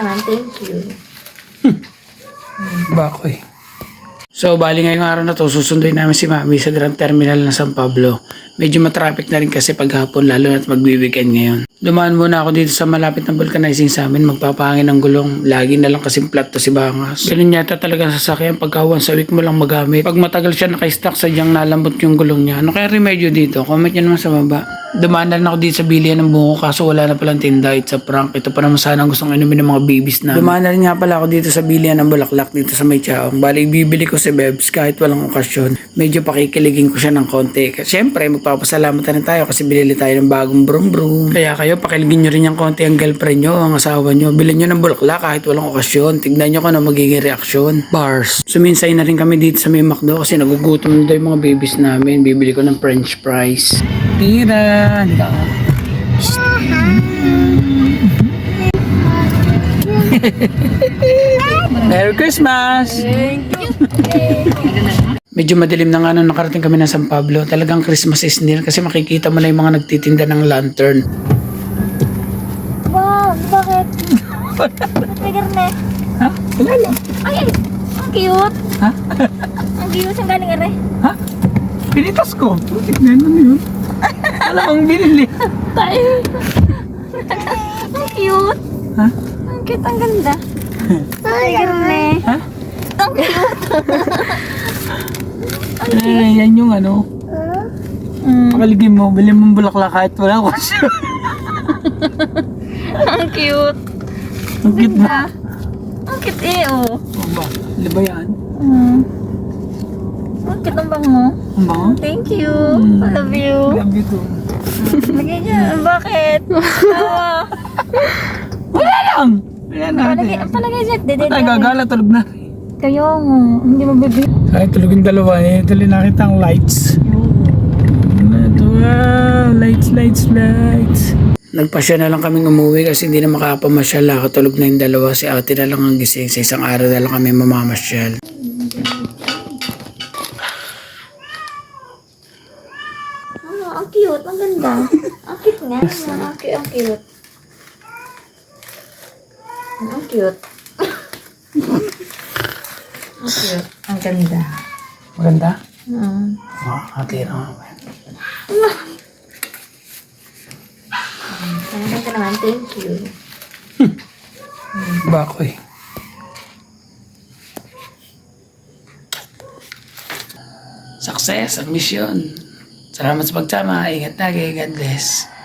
naman. Thank you. Bako eh. So, bali ngayong araw na to, susunduin namin si Mami sa Grand Terminal ng San Pablo. Medyo matraffic na rin kasi paghapon, lalo na't magbi-weekend ngayon. Dumaan muna ako dito sa malapit na vulcanizing sa amin, magpapahangin ng gulong. Lagi na lang kasing flat to si Bangas. Ganun yata talaga sa sasakyan pagka once a week mo lang magamit. Pag matagal siya naka-stock, sadyang nalambot yung gulong niya. Ano kaya remedyo dito? Comment nyo naman sa baba. Dumaan na ako dito sa bilihan ng buko kaso wala na palang tinda. It's a prank. Ito pa naman sana ang gustong inumin ng mga babies na. Dumaan na rin nga pala ako dito sa bilihan ng bulaklak dito sa may chaong. Bali, bibili ko si Bebs kahit walang okasyon. Medyo pakikiligin ko siya ng konti. Siyempre, magpapasalamat na tayo kasi binili tayo ng bagong brum brum. Kaya kayo, pakiligin nyo rin yung konti ang girlfriend nyo, ang asawa nyo. Bilhin nyo ng bulaklak kahit walang okasyon. Tignan nyo kung ano magiging reaksyon. Bars. Suminsay na rin kami dito sa may McDo kasi nagugutom na yung mga babies namin. Bibili ko ng french fries. Tira! Merry Christmas! Medyo madilim na nga nung nakarating kami ng San Pablo. Talagang Christmas is near kasi makikita mo na yung mga nagtitinda ng lantern. Wow, bakit? May garne? Ha? Wala lang. Ay, ang cute. Ha? Ang cute. Saan galing are? Ha? Pinitas ko. Tignan mo yun. Wala akong binili. Tayo. ang cute. Ha? Ang cute, ang ganda. Ay, garne. Ha? Ang cute. Ay, yan yung ano. Mm, Pakaligin mo, bilhin mo bulaklak kahit wala ko siya. ang cute. Ang cute na. Ang cute eh, oh. Ano ba? Ano ba yan? Mm. Ang cute ang bango. Ang bango? Thank you. Mm. I love you. Love you too. Lagay dyan. Bakit? Tawa. Wala lang! Wala na. Palagay, ang palagay dyan. Dede, Ay, gagala, tulog na. Kayo nga. Hindi mo bibig. Ay, tulog yung dalawa eh. Tuloy nakita ang lights. Ito, wow, lights, lights, lights. Nagpasya na lang kaming umuwi kasi hindi na makapamasyal. Nakatulog na yung dalawa. Si ate na lang ang gising. Sa isang araw na lang kami mamamasyal. Ang cute. Ang ganda. ang cute nga. Ang cute. Ang cute. Ang cute. ang cute. Ang ganda. Maganda? Mm. Oo, na. Kaya ka naman. Thank you. Bako. Success ang mission. Salamat sa pagtama. Ingat lagi. God bless.